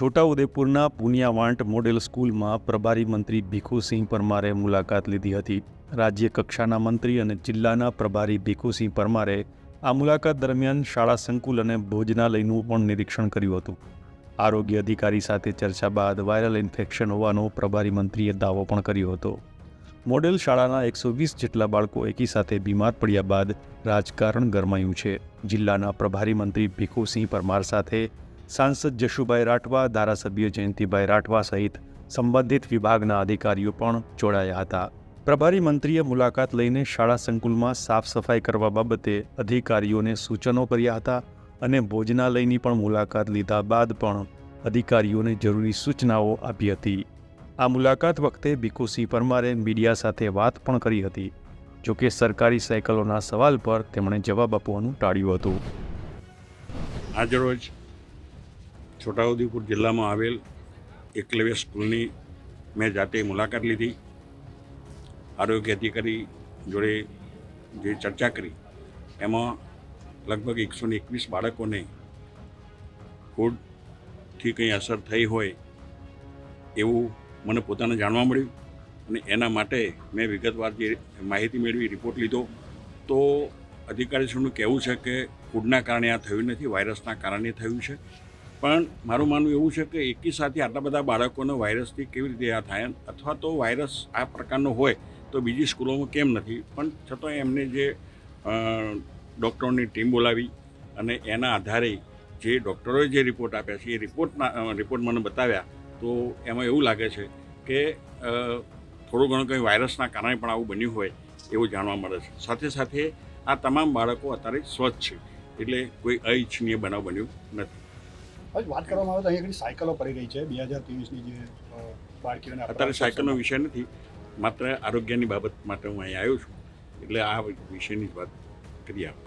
છોટાઉદેપુરના પુનિયાવાંટ model સ્કૂલમાં પ્રભારી મંત્રી ભીખુસિંહ પરમારે મુલાકાત લીધી હતી. રાજ્ય કક્ષાના મંત્રી અને જિલ્લાના પ્રભારી ભીખુસિંહ પરમારે આ મુલાકાત દરમિયાન શાળા સંકુલ અને ભોજનાલયનું પણ નિરીક્ષણ કર્યું હતું. આરોગ્ય અધિકારી સાથે ચર્ચા બાદ વાયરલ ઇન્ફેક્શન હોવાનો પ્રભારી મંત્રીએ દાવો પણ કર્યો હતો. મોડેલ શાળાના એકસો વીસ જેટલા બાળકો એકી સાથે બીમાર પડ્યા બાદ રાજકારણ ગરમાયું છે. જિલ્લાના પ્રભારી મંત્રી ભીખુસિંહ પરમાર સાથે સાંસદ જશુભાઈ રાઠવા, ધારાસભ્ય જયંતિભાઈ રાઠવા સહિત સંબંધિત વિભાગના અધિકારીઓ પણ જોડાયા હતા. પ્રભારી મંત્રીએ મુલાકાત લઈને શાળા સંકુલમાં સાફ સફાઈ કરવા બાબતે અધિકારીઓને સૂચનો કર્યા હતા અને ભોજનાલયની પણ મુલાકાત લીધા બાદ પણ અધિકારીઓને જરૂરી સૂચનાઓ આપી હતી. આ મુલાકાત વખતે ભીખુસિંહ પરમારે મીડિયા સાથે વાત પણ કરી હતી જોકે સરકારી સાયકલોના સવાલ પર તેમણે જવાબ આપવાનું ટાળ્યું હતું. આજરોજ છોટાઉદેપુર જિલ્લામાં આવેલ એકલવ્ય સ્કૂલની મેં જાતે મુલાકાત લીધી. આરોગ્ય અધિકારી જોડે જે ચર્ચા કરી, એમાં લગભગ એકસો ને એકવીસ બાળકોને ફૂડથી કંઈ અસર થઈ હોય એવું મને પોતાને જાણવા મળ્યું અને એના માટે મેં વિગતવાર જે માહિતી મેળવી, રિપોર્ટ લીધો. તો અધિકારીશ્રીનું કહેવું છે કે ફૂડના કારણે આ થયું નથી, વાયરસના કારણે થયું છે. પણ મારું માનવું એવું છે કે એકી સાથે આટલા બધા બાળકોને વાયરસથી કેવી રીતે આ થાય? અથવા તો વાયરસ આ પ્રકારનો હોય તો બીજી સ્કૂલોમાં કેમ નથી? પણ છતાં એમને જે ડૉક્ટરોની ટીમ બોલાવી અને એના આધારે જે ડૉક્ટરોએ જે રિપોર્ટ આપ્યા છે, એ રિપોર્ટના રિપોર્ટ મને બતાવ્યા, તો એમાં એવું લાગે છે કે થોડું ઘણું કંઈ વાયરસના કારણે પણ આવું બન્યું હોય એવું જાણવા મળે છે. સાથે સાથે આ તમામ બાળકો અત્યારે સ્વચ્છ છે. એટલે કોઈ અનિચ્છનીય બનાવ બન્યું નથી. હવે વાત કરવામાં આવે તો અહીંયા ઘણી સાયકલો પડી રહી છે. બે હજાર ત્રેવીસની જે બાળકીઓને અત્યારે સાયકલનો વિષય નથી. માત્ર આરોગ્યની બાબત માટે હું અહીં આવ્યો છું. એટલે આ વિષયની જ વાત કરી આપ.